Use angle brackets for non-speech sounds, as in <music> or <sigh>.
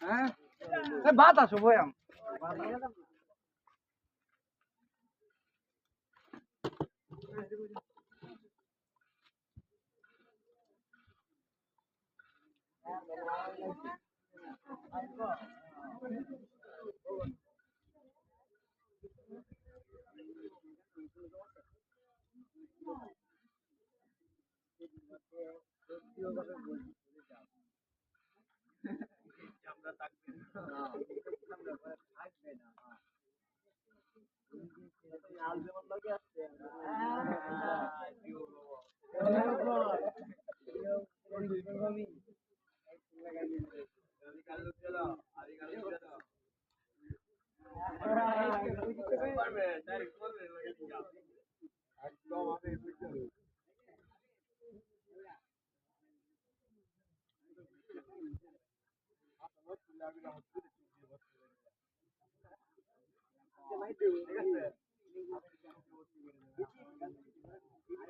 হ্যাঁ ভাত আছো বয়াম Thank you. <laughs> একদম। ಚೆನ್ನಾಗಿದ್ದೀವಿ